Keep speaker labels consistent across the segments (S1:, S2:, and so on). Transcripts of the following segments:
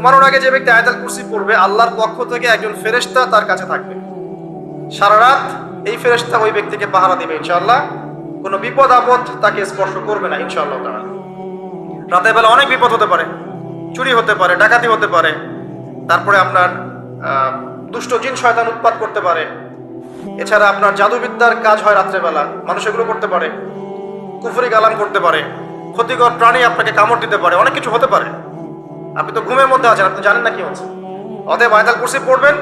S1: ঘুমানোর আগে যে ব্যক্তি আয়াতাল কুরসি পড়বে, আল্লাহর পক্ষ থেকে একজন ফেরেশতা তার কাছে থাকবে। সারা রাত এই ফেরেশতা ওই ব্যক্তিকে পাহারা দিবে, ইনশাআল্লাহ। কোনো বিপদ আপদ তাকে স্পর্শ করবে না, ইনশাআল্লাহ তাআলা। রাতের বেলা অনেক বিপদ হতে পারে, চুরি হতে পারে, ডাকাতি হতে পারে। তারপরে আপনার দুষ্ট জিন শয়তান উৎপাত করতে পারে। এছাড়া আপনার জাদুবিদ্যার কাজ হয় রাত্রেবেলা মানুষ এগুলো করতে পারে। কুফরি গালাম করতে পারে। ক্ষতিকর প্রাণী আপনাকে কামড় দিতে পারে, অনেক কিছু হতে পারে। আপনি তো ঘুমের মধ্যে আছেন, আপনি জানেন না কি হচ্ছে। অতএব আয়তাল কুরসি পড়বেন,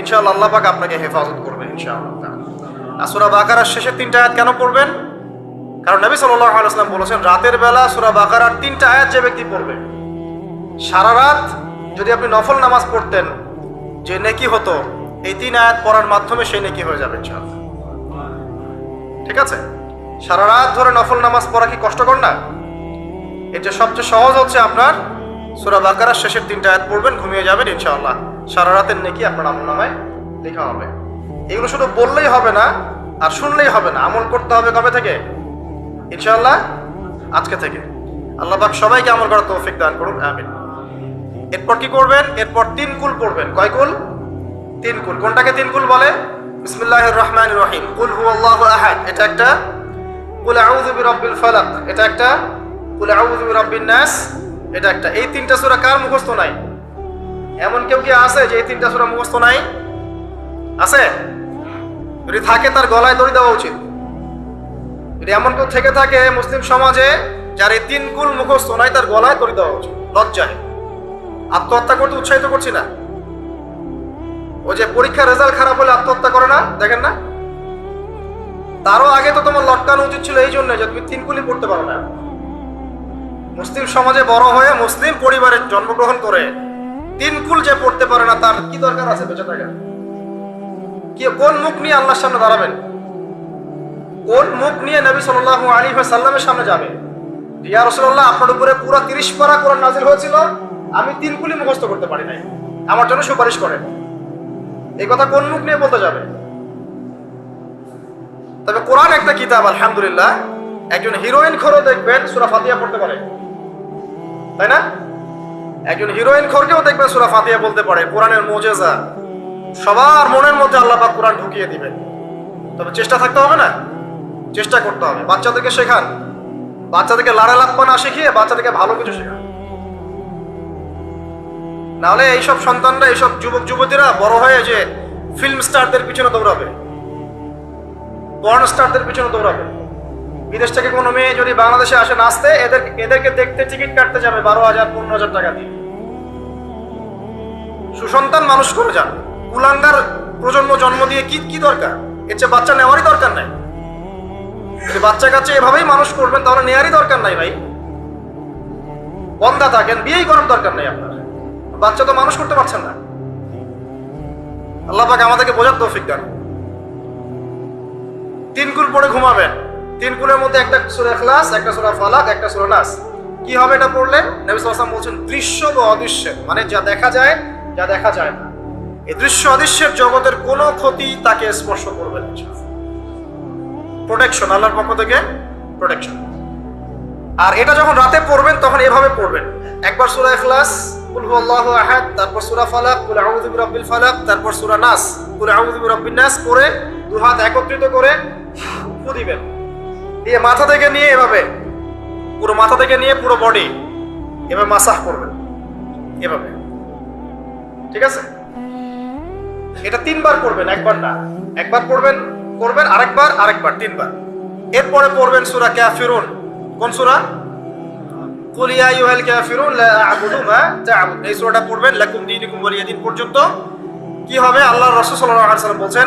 S1: ইনশাআল্লাহ আল্লাহ পাক আপনাকে হেফাজত করবেন, ইনশাআল্লাহ আর সূরা বাকারার শেষের তিনটা আয়াত কেন পড়বেন? কারণ নবী সাল্লাল্লাহু আলাইহি ওয়াসাল্লাম বলেছেন, রাতের বেলা সূরা বাকারার তিনটা আয়াত যে ব্যক্তি পড়বে, সারা রাত যদি আপনি নফল নামাজ পড়তেন, যে নেকি হতো, এই তিন আয়াত পড়ার মাধ্যমে সেই নেকি হয়ে যাবে ইনশাআল্লাহ। ঠিক আছে? সারা রাত ধরে নফল নামাজ পড়া কি কষ্টকর না? এটা সবচেয়ে সহজ হচ্ছে আপনার সূরা বাকারার শেষের তিনটা আয়াত পড়বেন, ঘুমিয়ে যাবেন ইনশাআল্লাহ। সারা রাতের নেকি আপনার আমল নামায় লেখা হবে। এগুলো শুধু বললেই হবে না, আর শুনলেই হবে না। আমল করতে হবে কবে থেকে? ইনশাআল্লাহ, আজকে থেকে। আল্লাহ পাক সবাইকে আমল করার তৌফিক দান করুন, আমিন। এরপর কি করবেন? এরপর তিন কুল পড়বেন। কয় কুল? তিন কুল। কোনটাকে তিন কুল বলে? বিসমিল্লাহির রহমানির রহিম। কুল হুয়াল্লাহু আহাদ। এটা একটা? কুল আউযু বিরাব্বিল ফালাক। এটা একটা? কুল আউযু বিরাব্বিন নাস। এটা একটা। এই তিনটা সূরা কার মুখস্থ নাই? এমন কেউ কি আছে যে এই তিনটা সূরা মুখস্থ নাই? আছে? যদি থাকে তার গলায় দড়ি দেওয়া উচিত। যদি এমন কেউ থেকে থাকে মুসলিম সমাজে যার এই তিন কুল মুখস্থ নাই, তার গলায় দড়ি দেওয়া উচিত। লজ্জায়। আত্মহত্যা করতে উৎসাহিত করছি না। ও যে পরীক্ষার রেজাল্ট খারাপ হলে আত্মহত্যা করে না? দেখেন না? তারও আগে তো তোমার লটকানো উচিত ছিল এই জন্য যে তুমি তিন কুলি পড়তে পারো না। মুসলিম সমাজে বড় হয়ে মুসলিম পরিবারে জন্মগ্রহণ করে, তিন কুল যে পড়তে পারে না তার কি দরকার আছে? বেঁচে থাকা। কি, কোন মুখ নিয়ে আল্লাহর সামনে দাঁড়াবেন? কোন মুখ নিয়ে নবী সাল্লাল্লাহু আলাইহি সাল্লামের সামনে যাবে? ইয়া রাসূলুল্লাহ, আপনার উপরে পুরো 30 পারা কোরআন নাযিল হয়েছিল, আমি তিন কুলি মুখস্থ করতে পারি নাই। আমার জন্য সুপারিশ করেন। এই কথা কোন মুখ নিয়ে বলতে যাবে তবে কোরআন একটা কিতাব, আলহামদুলিল্লাহ। একজন হিরোইন খরো দেখবেন, সুরা ফাতিহা পড়তে পারে। তাই না? একজন হিরোইন খোরকেও দেখবে সুরা ফাতিহা বলতে পারে, কোরআনের মুজিজা। সবার মনের মধ্যে আল্লাহ পাক কোরআন ঢুকিয়ে দিবেন। তবে চেষ্টা থাকতে হবে না। চেষ্টা করতে হবে। বাচ্চাদেরকে শেখান। বাচ্চাদেরকে লাড়া লাপ্পা না শিখিয়ে বাচ্চাদেরকে ভালো কিছু শেখান। নাহলে এইসব সন্তানরা, এইসব যুবক যুবতীরা বড় হয়ে যে ফিল্ম স্টারদের পিছনে দৌড়াবে। পর্ন স্টারদের পিছনে দৌড়াবে। বিদেশ থেকে কোনো মেয়ে যদি বাংলাদেশে আসে নাচতে, এদের এদেরকে দেখতে টিকিট কাটতে যাবে বারো হাজার, পনেরো হাজার টাকা দিয়ে। সুসন্তান মানুষ করে যান কুলাঙ্গার প্রজন্ম জন্ম দিয়ে কি কি দরকার? এর চেয়ে বাচ্চা নেওয়ারই দরকার নাই। বাচ্চা কাচ্চা এভাবেই মানুষ করবেন, তাহলে নেওয়ারই দরকার নাই ভাই। বন্ধা থাকেন, বিয়েই করার দরকার নেই আপনার। বাচ্চা তো মানুষ করতে পারছেন না। আল্লাহ পাক আমাদেরকে বোঝার তৌফিক দেন। তিন কুল পড়ে ঘুমাবেন। তিন কুলের মধ্যে একটা সূরা ইখলাস, একটা সূরা ফালাক, একটা সূরা নাস। কি হবে এটা পড়লে? নবী ওয়াসাল্লাম বলছেন দৃশ্য বা অদৃশ্যের মানে যা দেখা যায়, যা দেখা যায় না। এই দৃশ্য অদৃশ্যের জগতের কোনো ক্ষতি তাকে স্পর্শ করবে না প্রোটেকশন আল্লাহর পক্ষ থেকে প্রোটেকশন আর এটা যখন রাতে পড়বেন, তখন এভাবে পড়বেন। একবার সূরা ইখলাস, কুল হুয়াল্লাহু আহাদ, তারপর সূরা ফালাক, কুল আউযু বিরাব্বিল ফালাক, তারপর সূরা নাস, কুল আউযু বিরাব্বিন নাস পড়ে দু হাত একত্রিত করে ফু দিবেন। দিয়ে মাথা থেকে নিয়ে এভাবে, পুরো মাথা থেকে নিয়ে পুরো বডি এভাবে মাসাহ করবেন, এভাবে। ঠিক আছে? এটা তিনবার করবেন, একবার না। একবার পড়বেন করবেন, আরেকবার আরেকবার, তিনবার। এরপরে পড়বেন সূরা কাফিরুন। কোন সুরা? কুল ইয়া আইয়ুহাল কাফিরুন, লা আ'বুদু মা তা'বুদ এই সূরাটা পড়বেন, লাকুম দীনুকুম ওয়ালিয়া দিন পর্যন্ত। কি হবে? আল্লাহর রাসূল সাল্লাল্লাহু আলাইহি বলছেন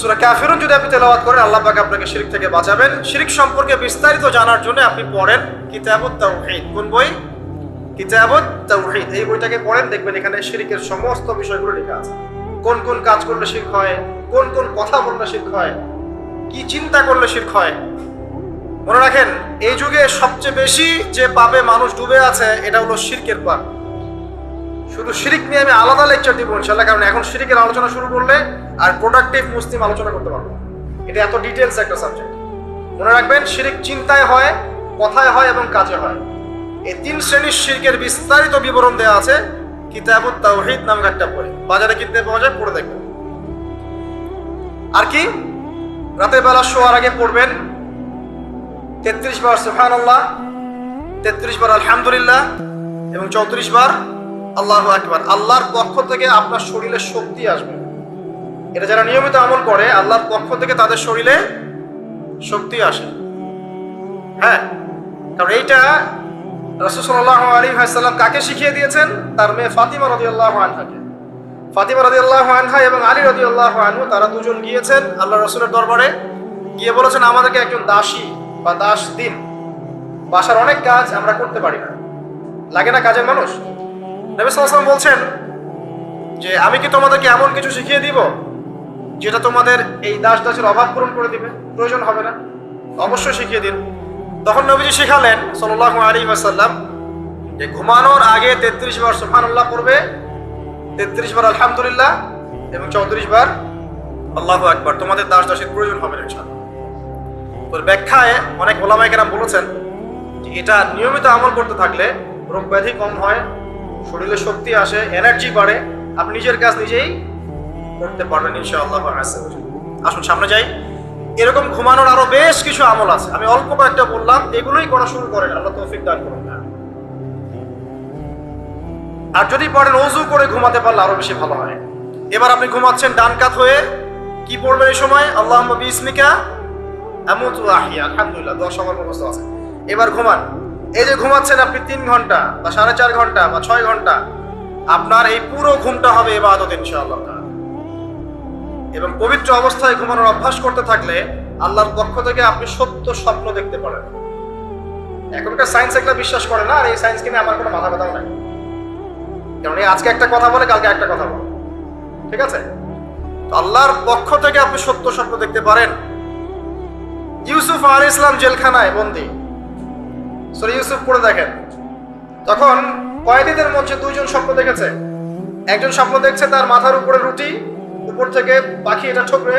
S1: সূরা কাফিরুন যদি আপনি তেলাওয়াত করেন, আল্লাহ পাক আপনাকে শিরিক থেকে বাঁচাবেন। শিরিক সম্পর্কে বিস্তারিত জানার জন্য আপনি পড়েন কিতাবুত তাওহীদ। কোন বই? কিতাবুত তাওহীদ। এই বইটাকে পড়েন, দেখবেন এখানে শিরিকের সমস্ত বিষয়গুলো লেখা আছে। কোন কোন কাজ করলে শিরক হয়, কোন কোন কথা বললে শিরক হয়, কি চিন্তা করলে শিরক হয়। মনে রাখেন, এই যুগে সবচেয়ে বেশি যে পাপে মানুষ ডুবে আছে, এটা হলো শিরকের পাপ। শুধু শিরিক নিয়ে আমি আলাদা লেকচার দিব ইনশাল্লাহ কারণ এখন শিরিকের আলোচনা শুরু করলে আর প্রোডাক্টিভ মুসলিম আলোচনা করতে পারব। এটা এত ডিটেলস একটা সাবজেক্ট মনে রাখবেন, শিরিক চিন্তায় হয়, কথায় হয় এবং কাজে হয়। এই তিন শ্রেণির শিরকের বিস্তারিত বিবরণ দেওয়া আছে কিতাবুত তাওহীদ নামক একটা বই। বাজারে কিনতে পাওয়া যায়, পড়ে দেখবেন। আর কি? রাতের বেলা শোয়ার আগে পড়বেন। তেত্রিশ বার সুবহানাল্লাহ, তেত্রিশ বার আলহামদুলিল্লাহ এবং চৌত্রিশ বার আল্লাহ আকবার। আল্লাহর পক্ষ থেকে আপনার শরীরে শক্তি আসবে। এটা যারা নিয়মিত আমল করে, আল্লাহর পক্ষ থেকে তাদের শরীরে শক্তি আসে। হ্যাঁ কারণ এইটা রসুল্লাহ আলী সাল্লাম কাকে শিখিয়ে দিয়েছেন? তার মেয়ে ফাতিমা রদি আল্লাহ আনহাকে। ফাতিমা রদি আল্লাহ আনহা এবং আলী রদি আল্লাহ আনহু, তারা দুজন গিয়েছেন আল্লাহ রসুলের দরবারে। গিয়ে বলেছেন, আমাদেরকে একজন দাসী বা দাস দিন। বাসার অনেক কাজ আমরা করতে পারি না। লাগে না কাজের মানুষ? নবী সাল্লাম বলছেন যে, আমি কি তোমাদেরকে এমন কিছু শিখিয়ে দিব যেটা তোমাদের এই দাস দাসের অভাব পূরণ করে দিবে, প্রয়োজন হবে না। অবশ্যই শিখিয়ে দিন। তখন নবীজি শিখালেন সাল্লাহ আলী আসাল্লাম যে ঘুমানোর আগে তেত্রিশ বার সুফানুল্লাহ করবে তেত্রিশ বার আলহামদুলিল্লাহ এবং চৌত্রিশ বার আল্লাহ আকবার। তোমাদের দাস দাসের প্রয়োজন হবে না তোর ব্যাখ্যায় অনেক ওলামাই কেরাম বলেছেন যে এটা নিয়মিত আমল করতে থাকলে রোগ ব্যাধি কম হয়, শরীরে শক্তি আসে এনার্জি বাড়ে, আপনি নিজের কাজ নিজেই করতে পারবেন আসুন, সামনে যাই। এরকম ঘুমানোর আরও বেশ কিছু আমল আছে। আমি অল্প কয়েকটা বললাম, এগুলোই করা শুরু করেন। আল্লাহ তৌফিক দান করুন। আর যদি পড়েন অজু করে ঘুমাতে পারলে আরও বেশি ভালো হয়। এবার আপনি ঘুমাচ্ছেন ডান কাত হয়ে। কি পড়বেন এই সময়? আল্লাহ বিসমিকা আমুতু আহিয়া আলহামদুলিল্লাহ, দশ আমার মুখস্থ আছে। এবার ঘুমান। এই যে ঘুমাচ্ছেন আপনি তিন ঘণ্টা বা সাড়ে চার ঘণ্টা বা ছয় ঘণ্টা, আপনার এই পুরো ঘুমটা হবে এবাদত ইনশাআল্লাহ। এবং পবিত্র অবস্থায় ঘুমানোর অভ্যাস করতে থাকলে আল্লাহর পক্ষ থেকে আপনি সত্য স্বপ্ন দেখতে পারেন। এখনকার সায়েন্স একটা বিশ্বাস করে না, আর এই সায়েন্স কিনে আমার কোনো মাথা ব্যথাও নাই। কারণ এই আজকে একটা কথা বলে, কালকে একটা কথা বলে। ঠিক আছে? আল্লাহর পক্ষ থেকে আপনি সত্য স্বপ্ন দেখতে পারেন। ইউসুফ আলী ইসলাম জেলখানায় বন্দি। সরি, ইউসুফ পড়ে দেখেন। তখন কয়েদিদের মধ্যে দুইজন স্বপ্ন দেখেছে। একজন স্বপ্ন দেখছে তার মাথার উপরে রুটি উপর থেকে পাখি এটা ঠোকরে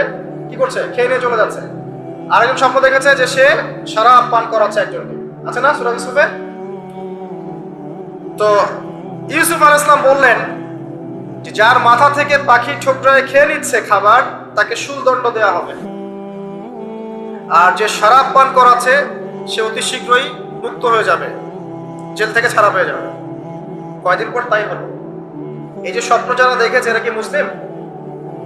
S1: কি করছে, খেয়ে নিয়ে চলে যাচ্ছে। আরেকজন স্বপ্ন দেখেছে যে সে সারা পান করাচ্ছে একজনকে। আছে না সুরা ইউসুফে? তো ইউসুফ আল ইসলাম বললেন যে যার মাথা থেকে পাখি ঠোকরায় খেয়ে নিচ্ছে খাবার, তাকে সুদণ্ড দেওয়া হবে। আর যে শরাব পান করাচ্ছে, সে অতি শীঘ্রই মুক্ত হয়ে যাবে। জেল থেকে ছাড়া পেয়ে যাবে। কয়দিন পর তাই হলো। এই যে স্বপ্ন যারা দেখেছে, এরা কি মুসলিম?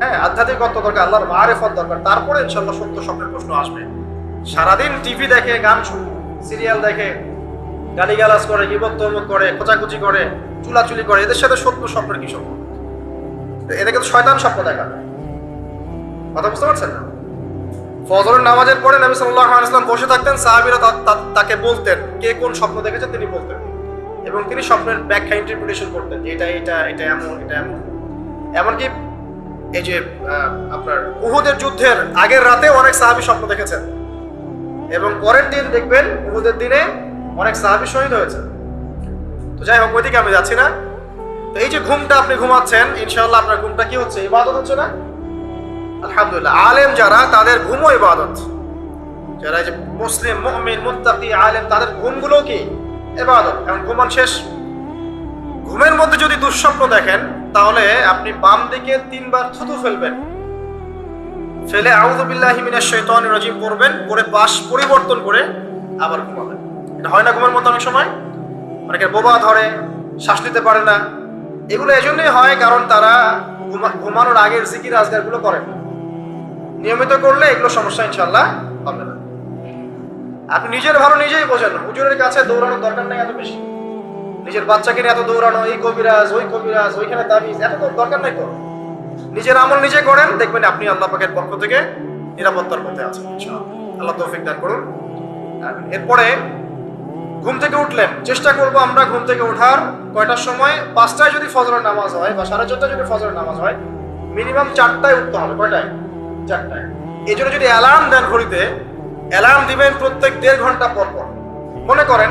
S1: হ্যাঁ আধ্যাত্মিকত্ব দরকার, আল্লাহর মারেফত দরকার। তারপরে ইনশাল্লাহ সত্য স্বপ্নের প্রশ্ন আসবে। সারাদিন টিভি দেখে, গান সিরিয়াল দেখে, গালিগালাজ করে গিবত তহমত করে, খোঁচাখুচি করে, চুলাচুলি করে, এদের সাথে সত্য স্বপ্নের কি সম্পর্ক? এদেরকে তো শয়তান স্বপ্ন দেখাবে কথা বুঝতে পারছেন না? ফজরের নামাজের পরে নবী সাল্লাল্লাহু আলাইহি ওয়াসাল্লাম বসে থাকতেন, সাহাবীরা তাকে বলতেন, কে কোন স্বপ্ন দেখেছেন তিনি বলতেন। এবং তিনি স্বপ্নের ব্যাখ্যা ইন্টারপ্রিটেশন করতেন যে এটা এটা এটা এমন এটা এমন। এমনকি এই যে আপনার উহুদের যুদ্ধের আগের রাতে অনেক সাহাবী স্বপ্ন দেখেছেন। এবং পরের দিন দেখবেন উহুদের দিনে অনেক সাহাবি শহীদ হয়েছে তো যাই হোক, ওইদিকে আমি যাচ্ছি না। তো এই যে ঘুমটা আপনি ঘুমাচ্ছেন ইনশাল্লাহ আপনার ঘুমটা কি হচ্ছে? ইবাদত হচ্ছে না? আলহামদুলিল্লাহ। আলেম যারা, তাদের ঘুমও ইবাদত। যারা যে মুসলিম, মুমিন, মুত্তাকি, আলেম, তাদের ঘুমগুলো কি? এবাদত এখন ঘুমান শেষ। ঘুমের মধ্যে যদি দুঃস্বপ্ন দেখেন তাহলে আপনি বাম দিকে তিনবার থুতু ফেলবেন। ফেলে আউযুবিল্লাহি মিনাশ শাইতানির রাজিম পড়বেন পরে পাশ পরিবর্তন করে আবার ঘুমাবেন। এটা হয় না ঘুমের মধ্যে অনেক সময়? অনেকের বোবা ধরে, শ্বাস নিতে পারে না। এগুলো এজন্যই হয় কারণ তারা ঘুমানোর আগের জিকির, আজগারগুলো করেন নিয়মিত করলে এগুলো সমস্যা ইনশাল্লাহ হবে না। আপনি নিজের ভালো নিজেই বোঝেন, হুজুরের কাছে দৌড়ানোর দরকার নেই এত বেশি। নিজের বাচ্চাকে এত দৌড়ানো, এই কবিরাজ, ওই কবিরাজ, ওইখানে তাবিজ, এত দরকার নাই তো। নিজের আমল নিজে করেন, দেখবেন আপনি আল্লাহ পাকের পক্ষ থেকে নিরাপত্তার মধ্যে আছেন। আল্লাহ তৌফিক দান করুন। এরপরে ঘুম থেকে উঠলেন। চেষ্টা করব আমরা ঘুম থেকে ওঠার কয়টার সময়? পাঁচটায় যদি ফজরের নামাজ হয় বা সাড়ে চারটায় যদি ফজরের নামাজ হয়, মিনিমাম চারটায় উঠতে হবে। কয়টায়? চারটায়। এই জন্য যদি অ্যালার্ম দেন ঘড়িতে, অ্যালার্ম দিবেন প্রত্যেক দেড় ঘণ্টা পর পর। মনে করেন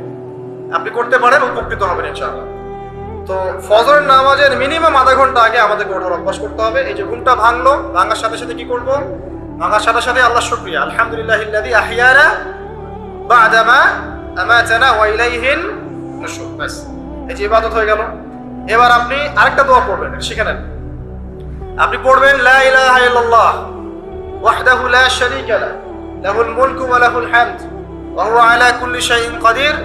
S1: আপনি করতে পারেন, উপকৃত হবেন ইনশাআল্লাহ। তো ফজরের নামাজের মিনিমাম আধা ঘণ্টা আগে আমাদেরকে ওঠার অভ্যাস করতে হবে। এই যে ঘুমটা ভাঙলো, ভাঙার সাথে সাথে কি করব? ভাঙার সাথে সাথে আল্লাহ শুক্রিয়া। আলহামদুলিল্লাহ ইল্লাযী আহিয়ানা বা'দামা আমাতানা ওয়া ইলাইহিন নুশুর ব্যাস, এই যে ইবাদত হয়ে গেল। এবার আপনি আরেকটা দোয়া পড়বেন শিখে আপনি পড়বেন, লা ইলাহা ইল্লাল্লাহ ওয়াহদাহু লা শারীকা লা, লাহুল মুলকু ওয়া লাহুল হামদ, ওয়া হুয়া আলা কুল্লি শাইইন কাদির।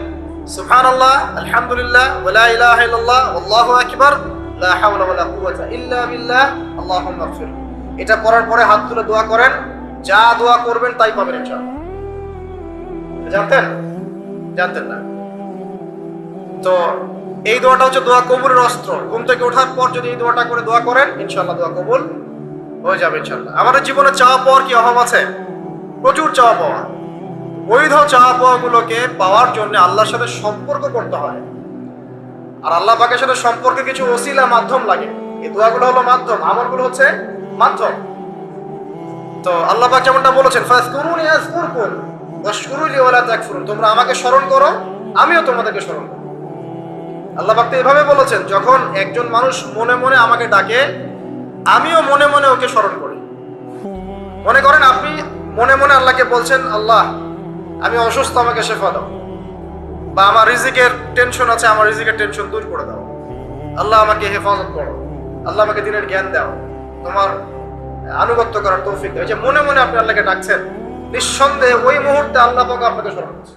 S1: ওয়া লা ইলাহা ইল্লাল্লাহ, ওয়াল্লাহু আকবার, লা হাওলা ওয়া লা কুওয়াতা ইল্লা বিল্লাহ, আল্লাহুম্মা ইগফির এটা পড়ার পরে হাত তুলে দোয়া করেন, যা দোয়া করবেন তাই পাবেন ইনশাআল্লাহ। জানতেন? জানতেন না? তো এই দোয়াটা হচ্ছে দোয়া কবুলের অস্ত্র। ঘুম থেকে ওঠার পর যদি এই দোয়াটা করে দোয়া করেন ইনশাল্লাহ দোয়া কবুল হয়ে যাবে ইনশাল্লাহ আমাদের জীবনে চাওয়া পাওয়ার কি অভাব আছে? প্রচুর চাওয়া পাওয়া। বৈধ চাওয়া গুলোকে পাওয়ার জন্য আল্লাহর সাথে সম্পর্ক করতে হয়। আর আল্লাহ পাকের সাথে সম্পর্কে কিছু ওসিলা মাধ্যম লাগে। এই দোয়াগুলো হলো মাধ্যম, আমলগুলো হচ্ছে মাধ্যম। তো আল্লাহ পাক যেমনটা বলেছেন, ফাজকুরুনি আযকুরকুম ওয়াশকুরুলি ওয়ালা তাকফুরুন। তোমরা আমাকে স্মরণ করো, আমিও তোমাদেরকে স্মরণ করব। আল্লাহ পাক তো এভাবে বলেছেন, যখন একজন মানুষ মনে মনে আমাকে ডাকে, আমিও মনে মনে ওকে স্মরণ করি। মনে করেন আপনি মনে মনে আল্লাহকে বলছেন, আল্লাহ আমি অসুস্থ, আমাকে শেফা দাও। বা আমার রিজিকের টেনশন আছে, আমার রিজিকের টেনশন দূর করে দাও। আল্লাহ আমাকে হেফাজত করো। আল্লাহ আমাকে দিনের জ্ঞান দাও। তোমার আনুগত্য করার তৌফিক দাও। যে মনে মনে আপনি আল্লাহকে ডাকছেন, নিঃসন্দেহে ওই মুহূর্তে আল্লাহ পাক আপনাকে স্মরণ করছে।